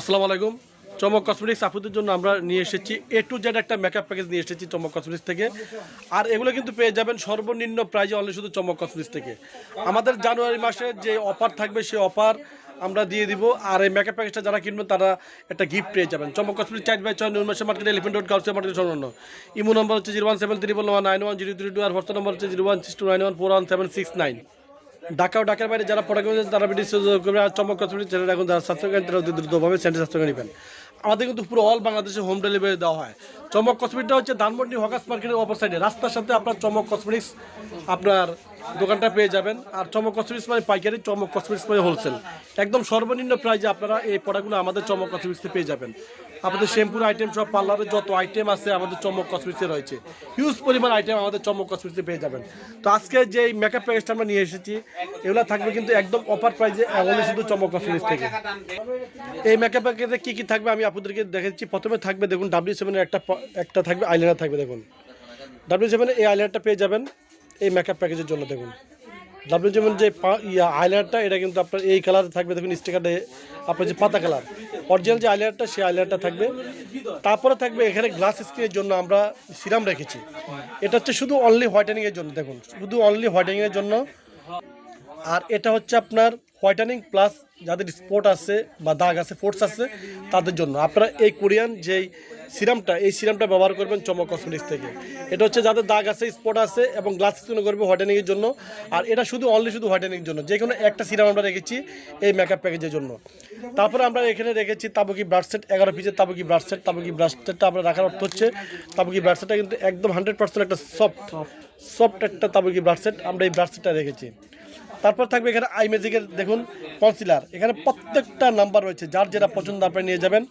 আসসালামু আলাইকুম। চমক কসমেটিক্স আপুদের জন্য আমরা নিয়ে এসেছি এ টু জেড একটা মেকআপ প্যাকেজ নিয়ে এসেছি চমক কসমেটিক্স থেকে। আর এগুলো কিন্তু পেয়ে যাবেন সর্বনিম্ন প্রাইজে অনলি শুধু চমক কসমেটিক্স থেকে। আমাদের জানুয়ারি মাসে যে অফার থাকবে সেই অফার আমরা দিয়ে দিব। আর এই মেকআপ প্যাকেজটা যারা কিনবেন, তারা একটা গিফট পেয়ে যাবেন। চমক কসমেটিক্স চার্জ বাই ছয় নির্মাসে market elephant road girls market সংলগ্ন ইমো নম্বর হচ্ছে zero one seven three one nine one zero three two আর হোয়াটসঅ্যাপ নম্বর হচ্ছে zero one six two nine one four one seven six nine Dhaka ও ঢাকার বাইরে যারা কিনছেন তারা video চমক cosmetic channel এখন যারা সাবস্ক্রাইব দ্রুতভাবে চ্যানেল সাবস্ক্রাইব করে নেবেন। আমাদের কিন্তু পুরো অল বাংলাদেশে হোম ডেলিভারি দেওয়া হয়। চমক কসমেটিকটা হচ্ছে ধানমন্ডি, হকাস মার্কেটের অপর সাইডে রাস্তার সাথে আপনার চমক কসমেটিক্স আপনার দোকানটা পেয়ে যাবেন। আর চমক কসমেটিক্স মানে পাইকারি, চমক কসমেটিক্স মানে হোলসেল একদম সর্বনিম্ন প্রাইজে আপনারা এই প্রোডাক্টগুলো আমাদের চমক কসমেটিক্সে পেয়ে যাবেন। আমাদের শ্যাম্পুর আইটেম সব পার্লারের যত আইটেম আছে আমাদের চমক কসমেটিক্সে রয়েছে। হিউজ পরিমাণ আইটেম আমাদের চমক কসমেটিক্সে পেয়ে যাবেন। তো আজকে যে মেকআপ প্যাকেজটা আমরা নিয়ে এসেছি, এগুলো থাকবে কিন্তু একদম অফার প্রাইজে অনলি শুধু চমক কসমেটিক্স থেকে। এই মেকআপ প্যাকেজে কী কী থাকবে আমি আপনাদেরকে দেখাচ্ছি। প্রথমে থাকবে দেখুন ডাব্লিউ সেভেনের একটা একটা থাকবে আইলাইনার থাকবে দেখুন। ডাব্লিউ সেভেনের এই আইলাইনারটা পেয়ে যাবেন। এই মেকআপ প্যাকেজের জন্য দেখুন। আপনি যেমন যে আইলাইনারটা এটা কিন্তু আপনার এই কালারে থাকবে, দেখুন স্টিকারটা আপনার যে পাতা কালার অরিজিনাল যে আইলাইনারটা সেই আইলাইনারটা থাকবে। তারপরে থাকবে এখানে গ্লাস স্ক্রিনের জন্য আমরা সিরাম রেখেছি। এটা হচ্ছে শুধু অনলি হোয়াইটেনিংয়ের জন্য, দেখুন। শুধু অনলি হোয়াইটেনিংয়ের জন্য। আর এটা হচ্ছে আপনার হোয়াইটেনিং প্লাস যাদের স্পট আছে বা দাগ আছে ফোর্স আছে, তাদের জন্য। আপনারা এই কোরিয়ান যেই সিরামটা, এই সিরামটা ব্যবহার করবেন চমক কসমেটিক্স থেকে। এটা হচ্ছে যাদের দাগ আছে স্পট আছে এবং গ্লাস স্কিন করবে হোয়াইটেনিংয়ের জন্য। আর এটা শুধু অনলি শুধু হোয়াইটেনিংয়ের জন্য। যে কোনো একটা সিরাম আমরা রেখেছি এই মেকআপ প্যাকেজের জন্য। তারপরে আমরা এখানে রেখেছি তাবুকি ব্রাশ সেট এগারো পিসের kabuki brush set kabuki brush সেটটা আমরা রাখার অর্থ হচ্ছে, তাবুকি ব্রাশ সেটটা কিন্তু একদম হান্ড্রেড পার্সেন্ট একটা সফট সফট একটা তাবুকি ব্রাশ সেট আমরা এই ব্রাশ সেটটা রেখেছি। তারপর থাকবে এখানে আই ম্যাজিকের দেখুন কনসিলার এখানে প্রত্যেকটা নাম্বার রয়েছে, যার যেটা পছন্দ আপনি নিয়ে যাবেন।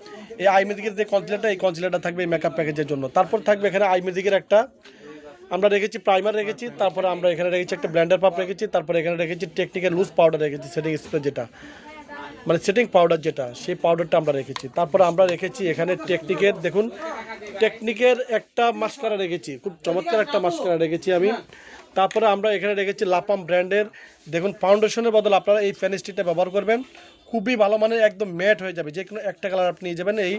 এই আই ম্যাজিকের যে কনসিলারটা এই কনসিলারটা থাকবে এই মেকআপ প্যাকেজের জন্য। তারপর থাকবে এখানে আই ম্যাজিকের একটা, আমরা রেখেছি প্রাইমার রেখেছি, তারপরে আমরা এখানে রেখেছি একটা ব্ল্যান্ডার পাপ রেখেছি, তারপরে এখানে রেখেছি টেকনিকের লুজ পাউডার রেখেছি সেটিং স্প্রে যেটা। মানে সেটিং পাউডার যেটা, সেই পাউডারটা আমরা রেখেছি। তারপরে আমরা রেখেছি এখানে টেকনিকের দেখুন টেকনিকের একটা মাস্কারা রেখেছি। খুব চমৎকার একটা মাস্কারা রেখেছি আমি। তারপরে আমরা এখানে রেখেছি লাপাম ব্র্যান্ডের। দেখুন ফাউন্ডেশনের বদল আপনারা এই ফ্যানিস্টিকটা ব্যবহার করবেন। খুবই ভালো মানের, একদম ম্যাট হয়ে যাবে। যে কোনো একটা কালার আপনি নিয়ে যাবেন এই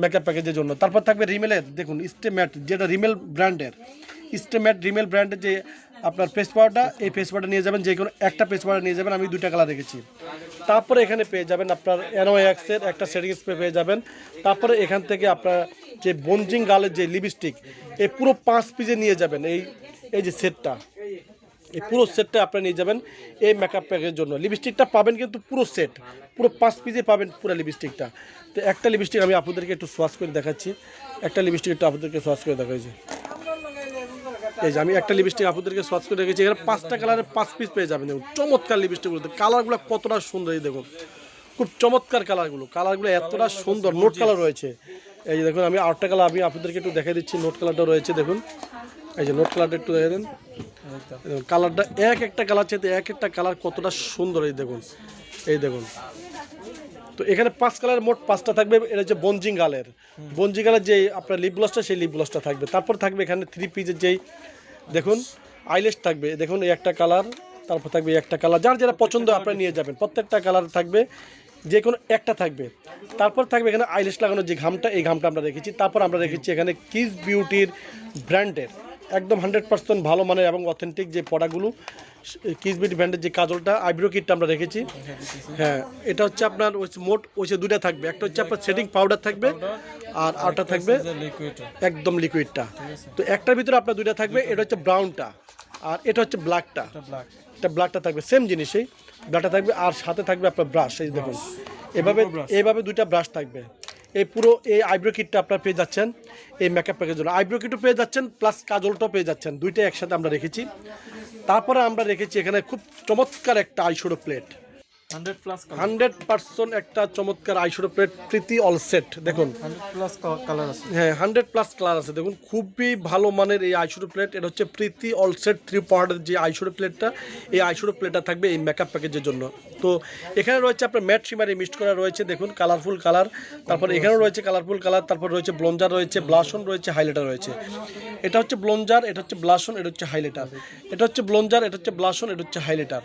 মেকআপ প্যাকেজের জন্য। তারপর থাকবে রিমেলের দেখুন স্টে ম্যাট যেটা রিমেল ব্র্যান্ডের স্টে ম্যাট রিমেল ব্র্যান্ডের যে আপনার ফেস পাউডারটা এই ফেস পাউডার নিয়ে যাবেন, যে কোনো একটা ফেস পাউডার নিয়ে যাবেন, আমি দুইটা কালার রেখেছি। তারপরে এখানে পেয়ে যাবেন আপনার এক্সের একটা সেটিং স্প্রে পেয়ে যাবেন। তারপরে এখান থেকে আপনার যে বঞ্জিং গালের যে লিপস্টিক এই পুরো পাঁচ পিসে নিয়ে যাবেন এই এই যে সেটটা। এই পুরো সেটটা আপনি নিয়ে যাবেন এই মেকআপ প্যাকের জন্য। লিপস্টিকটা পাবেন কিন্তু পুরো সেট পুরো পাঁচ পিসে পাবেন পুরো লিপস্টিকটা। তো একটা লিপস্টিক আমি আপনাদেরকে একটু সোয়াস করে দেখাচ্ছি। একটা লিপস্টিক একটু আপনাদেরকে সোয়াস করে দেখাচ্ছি। এই যে আমি একটা লিপস্টিক আপনাদেরকে সোয়াচ করে রেখেছি এখানে পাঁচটা কালারের পাঁচ পিস পেয়ে যাবেন। দেখুন, চমৎকার লিপস্টিকগুলো কালারগুলো কতটা সুন্দর এই দেখুন। খুব চমৎকার কালারগুলো কালারগুলো এতটা সুন্দর নোট কালার রয়েছে। এই যে দেখুন, আমি আটটা কালার আমি আপনাদেরকে একটু দেখাই দিচ্ছি নোট কালারটা রয়েছে, দেখুন। এই যে নোট কালারটা একটু দেখে দেন। কালারটা এক একটা কালার চাইতে এক একটা কালার কতটা সুন্দর, এই দেখুন। এই দেখুন। তো এখানে পাঁচ কালার মোট পাঁচটা থাকবে, এটা হচ্ছে বঞ্জিং গালের বঞ্জিং গালের যে আপনার লিপ গ্লসটা সেই লিপ গ্লসটা থাকবে। তারপর থাকবে এখানে থ্রি পিসের যেই, দেখুন আইলেস থাকবে। দেখুন একটা কালার তারপর থাকবে একটা কালার যার যেটা পছন্দ আপনারা নিয়ে যাবেন। প্রত্যেকটা কালার থাকবে। যে কোনো একটা থাকবে। তারপর থাকবে এখানে আইলেস লাগানোর যে ঘামটা এই ঘামটা আমরা রেখেছি। তারপর আমরা রেখেছি এখানে কিস বিউটির ব্র্যান্ডের একদম হান্ড্রেড পার্সেন্ট ভালো মানের এবং অথেন্টিক যে পড়াগুলো কিস বিউটি ব্র্যান্ডের যে কাজলটা আইব্রো কিটটা আমরা রেখেছি। হ্যাঁ এটা হচ্ছে আপনার ওই মোট ওই যে দুটা থাকবে। একটা হচ্ছে আপনার সেটিং পাউডার থাকবে আর আরটা থাকবে একদম লিকুইডটা তো একটার ভিতরে আপনার দুইটা থাকবে এটা হচ্ছে ব্রাউনটা আর এটা হচ্ছে ব্ল্যাকটা ব্ল্যাক এটা ব্ল্যাকটা থাকবে সেম জিনিসই। ব্ল্যাকটা থাকবে আর সাথে থাকবে আপনার ব্রাশ এই দেখুন। এভাবে এইভাবে দুইটা ব্রাশ থাকবে। এই পুরো এই আইব্রো কিটটা আপনার পেয়ে যাচ্ছেন এই মেকআপ প্যাকের জন্য। আইব্রো কিটও পেয়ে যাচ্ছেন প্লাস কাজলটাও পেয়ে যাচ্ছেন। দুইটাই একসাথে আমরা রেখেছি। তারপরে আমরা রেখেছি এখানে খুব চমৎকার একটা আইশোডো প্লেট হান্ড্রেড পার্সেন্ট একটা চমৎকার আইশোডো প্লেট প্রীতি অল সেট দেখুন। হ্যাঁ হান্ড্রেড প্লাস কালার আছে। দেখুন খুবই ভালো মানের এই আইশুরো প্লেট এটা হচ্ছে প্রীতি অলসেট থ্রি পার্টের যে আইশুরো প্লেটটা এই আইশুরো প্লেটটা থাকবে এই মেকআপ প্যাকেজের জন্য। তো এখানে রয়েছে আপনার ম্যাট শিমারি মিক্সড করা রয়েছে। দেখুন কালারফুল কালার তারপর এখানেও রয়েছে কালারফুল কালার তারপর রয়েছে ব্লঞ্জার রয়েছে ব্লাশন রয়েছে হাইলাইটার রয়েছে। এটা হচ্ছে ব্লঞ্জার এটা হচ্ছে ব্লাশন এটা হচ্ছে হাইলাইটার এটা হচ্ছে ব্লঞ্জার এটা হচ্ছে ব্লাশন এটা হচ্ছে হাইলাইটার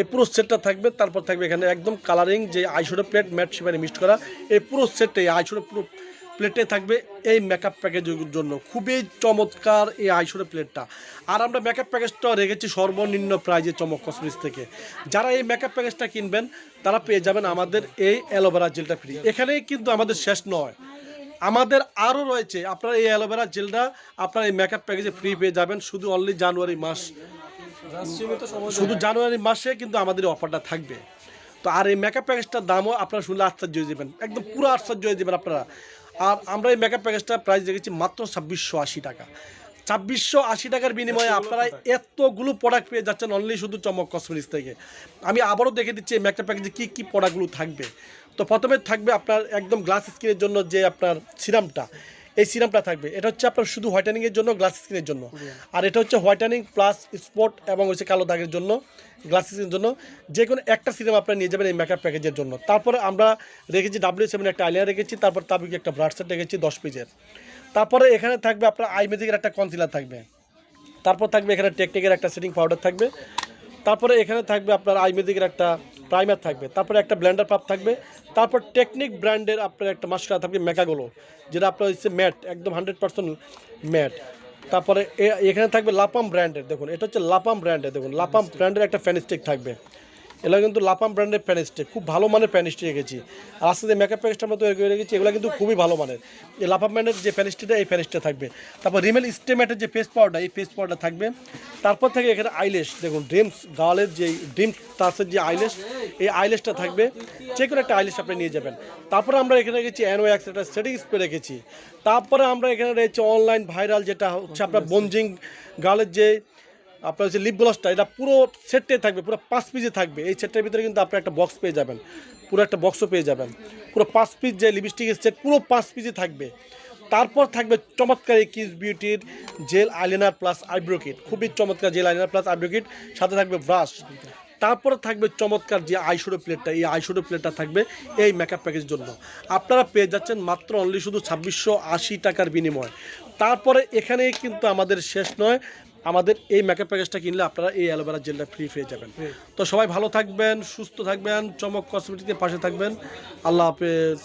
এই পুরো সেটটা থাকবে, তারপর থাকবে এখানে একদম কালারিং যে আইশোডো প্লেট ম্যাট শিবানি মিক্সড করা, এই পুরো সেটটাই আইশোডো পুরো প্লেটে থাকবে এই মেকআপ প্যাকেজের জন্য। খুবই চমৎকার এই আইশোডো প্লেটটা আর আমরা মেকআপ প্যাকেজটা রেখেছি সর্বনিম্ন প্রাইজে চমক কসমেটিক্স থেকে। যারা এই মেকআপ প্যাকেজটা কিনবেন, তারা পেয়ে যাবেন আমাদের এই অ্যালোভেরা জেলটা ফ্রি এখানেই কিন্তু আমাদের শেষ নয়। আমাদের আরও রয়েছে, আপনার এই অ্যালোভেরা জেলটা আপনার এই মেকআপ প্যাকেজে ফ্রি পেয়ে যাবেন, শুধু অনলি জানুয়ারি মাস। শুধু জানুয়ারি মাসে কিন্তু আমাদের অফারটা থাকবে। তো আর এই মেকআপ প্যাকেজটার দামও আপনারা শুনলে আশ্চর্য হয়ে যাবেন। একদম পুরো আশ্চর্য হয়ে যাবেন আপনারা। আর আমরা এই মেকআপ প্যাকেজটার প্রাইস রেখেছি মাত্র ছাব্বিশশো আশি টাকা। ছাব্বিশশো আশি টাকার বিনিময়ে আপনারা এতগুলো প্রোডাক্ট পেয়ে যাচ্ছেন অনলি শুধু চমক কসমেটিক্স থেকে। আমি আবারও দেখে দিচ্ছি এই মেকআপ প্যাকেজে কী কী প্রোডাক্টগুলো থাকবে। তো প্রথমে থাকবে আপনার একদম গ্লাস স্কিনের জন্য যে আপনার সিরামটা এই সিরামটা থাকবে। এটা হচ্ছে আপনার শুধু হোয়াইটেনিংয়ের জন্য গ্লাস স্কিনের জন্য। আর এটা হচ্ছে হোয়াইটেনিং প্লাস স্পট এবং হচ্ছে কালো দাগের জন্য গ্লাস স্কিনের জন্য। যে কোনো একটা সিরাম আপনারা নিয়ে যাবেন এই মেকআপ প্যাকেজের জন্য। তারপরে আমরা রেখেছি ডাব্লিউ সেভেন একটা আইলিয়া রেখেছি তারপর তাবিকে একটা ব্রাড সেট রেখেছি দশ পিসের তারপরে এখানে থাকবে আপনার আই ম্যাজিকের একটা কনসিলার থাকবে। তারপর থাকবে এখানে টেকনিকের একটা সেটিং পাউডার থাকবে। তারপরে এখানে থাকবে আপনার আইমেদিকের একটা প্রাইমার থাকবে, তারপরে একটা ব্ল্যান্ডার পাপ থাকবে, তারপর টেকনিক ব্র্যান্ডের আপনার একটা মাস্কারা থাকবে মেকাগুলো যেটা আপনার হচ্ছে ম্যাট একদম হান্ড্রেড পার্সেন্ট ম্যাট তারপরে এখানে থাকবে লাপাম ব্র্যান্ডের দেখুন, এটা হচ্ছে লাপাম ব্র্যান্ডের দেখুন লাপাম ব্র্যান্ডের একটা ফ্যানিস্টিক থাকবে। এগুলো কিন্তু লাপাম ব্র্যান্ডের প্যানিস্টিক খুব ভালো মানের প্যানিস্টিক রেখেছি আর আস্তে যে মেকআপ প্যাকেজটা আমরা তৈরি করে রেখেছি, এগুলো কিন্তু খুবই ভালো মানের। এই লাপাম ব্র্যান্ডের যে প্যানিস্টিটা এই প্যানিস্টটা থাকবে। তারপর রিমেল স্টেমেটের যে পেস্ট পাউডার এই পেস্ট পাউডার থাকবে। তারপর থেকে এখানে আইলেশ দেখুন ড্রিমস গার্লের যে ড্রিমস তাসের যে আইলেশ এই আইলেশটা থাকবে। যে কোনো একটা আইলেশ আপনি নিয়ে যাবেন। তারপরে আমরা এখানে রেখেছি অ্যানোয়াক্স একটা সেটিং স্প্রে রেখেছি। তারপরে আমরা এখানে রয়েছে অনলাইন ভাইরাল যেটা হচ্ছে আপনার বঞ্জিং গার্লের যে আপনার হচ্ছে লিপ গ্লসটা এটা পুরো সেটটাই থাকবে, পুরো পাঁচ পিসে থাকবে। এই সেটটার ভিতরে কিন্তু আপনি একটা বক্স পেয়ে যাবেন, পুরো একটা বক্সও পেয়ে যাবেন। পুরো পাঁচ পিস যে লিপস্টিকের সেট পুরো পাঁচ পিসে থাকবে। তারপর থাকবে চমৎকার এই kiss বিউটির gel eyeliner plus eyebrow kit খুবই চমৎকার gel eyeliner plus eyebrow kit সাথে থাকবে ব্রাশ তারপরে থাকবে চমৎকার যে আইশ্যাডো প্লেটটা এই আইশ্যাডো প্লেটটা থাকবে এই মেকআপ প্যাকেজের জন্য। আপনারা পেয়ে যাচ্ছেন মাত্র অনলি শুধু ছাব্বিশশো আশি টাকার বিনিময়। তারপরে এখানে কিন্তু আমাদের শেষ নয় আমাদের এই মেকআপ প্যাকেজটা কিনলে আপনারা এই অ্যালোভেরা জেলটা ফ্রি পেয়ে যাবেন। তো সবাই ভালো থাকবেন সুস্থ থাকবেন চমক কসমেটিকের পাশে থাকবেন। আল্লাহ হাফেজ।